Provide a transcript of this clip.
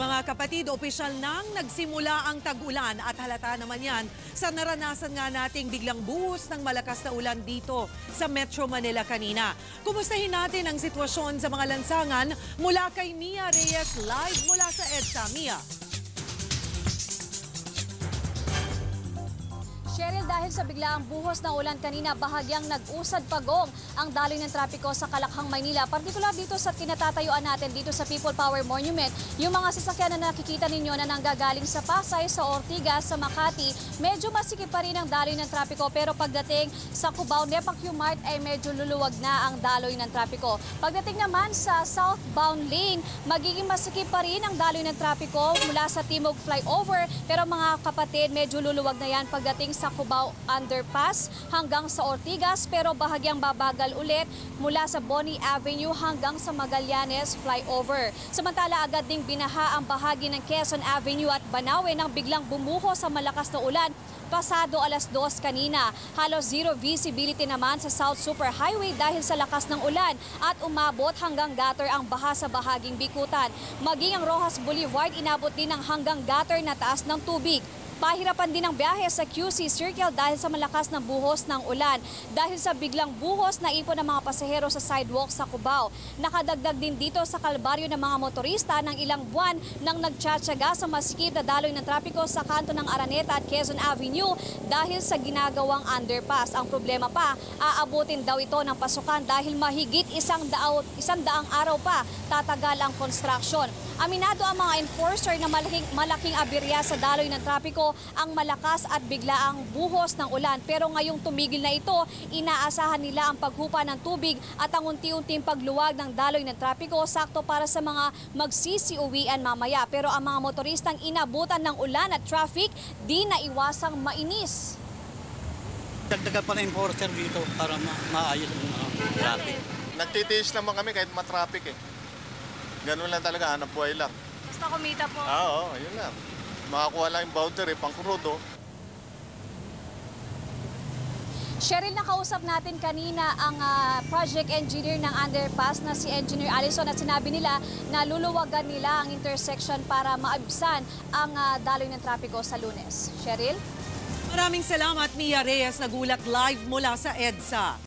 Mga kapatid, opisyal nang nagsimula ang tag-ulan at halata naman yan sa naranasan nga nating biglang buhos ng malakas na ulan dito sa Metro Manila kanina. Kumustahin natin ang sitwasyon sa mga lansangan mula kay Mia Reyes live mula sa EDSA. Mia. Cheryl, dahil sa biglaang buhos ng ulan kanina, bahagyang nag-usad pagong ang daloy ng trapiko sa Kalakhang, Maynila. Partikular dito sa kinatatayuan natin dito sa People Power Monument, yung mga sasakyan na nakikita ninyo na nanggagaling sa Pasay, sa Ortigas, sa Makati, medyo masikip pa rin ang daloy ng trapiko. Pero pagdating sa Cubao, Nepac ay medyo luluwag na ang daloy ng trapiko. Pagdating naman sa southbound lane, magiging masikip pa rin ang daloy ng trapiko mula sa Timog Flyover. Pero mga kapatid, medyo luluwag na yan pagdating sa Cubao Underpass hanggang sa Ortigas pero bahagyang babagal ulit mula sa Bonnie Avenue hanggang sa Magallanes Flyover. Samantala agad ding binaha ang bahagi ng Quezon Avenue at Banawe nang biglang bumuho sa malakas na ulan pasado alas 2 kanina. Halos zero visibility naman sa South Super Highway dahil sa lakas ng ulan at umabot hanggang gutter ang baha sa bahaging Bikutan. Maging ang Rojas Boulevard inabot din ng hanggang gutter na taas ng tubig. Pahirapan din ang biyahe sa QC Circle dahil sa malakas na buhos ng ulan. Dahil sa biglang buhos na ipon ng mga pasahero sa sidewalk sa Cubao. Nakadagdag din dito sa kalbaryo ng mga motorista ng ilang buwan nang nagtsatsaga sa masikip na daloy ng trapiko sa kanto ng Araneta at Quezon Avenue dahil sa ginagawang underpass. Ang problema pa, aabutin daw ito ng pasukan dahil mahigit isang, daaw, isang daang araw pa tatagal ang construction. Aminado ang mga enforcer na malaking, malaking abirya sa daloy ng trapiko ang malakas at biglaang buhos ng ulan. Pero ngayong tumigil na ito, inaasahan nila ang paghupa ng tubig at ang unti-unting pagluwag ng daloy ng trapiko sakto para sa mga magsisiuwian mamaya. Pero ang mga motoristang inabutan ng ulan at traffic, di na iwasang mainis. Dagdagan pa ng enforcer dito para ma- maayos ang mga traffic. Nagtitiis naman kami kahit matraffic eh. Ganun lang talaga, hanap buhay lang. Basta kumita po. Ah, oo, yun lang. Makakuha lang yung boundary, pang crudo. Cheryl, nakausap natin kanina ang ah, project engineer ng underpass na si Engineer Allison at sinabi nila na luluwagan nila ang intersection para maabsan ang ah, daloy ng trapiko sa lunes. Cheryl? Maraming salamat Mia Reyes, nagulat live mula sa EDSA.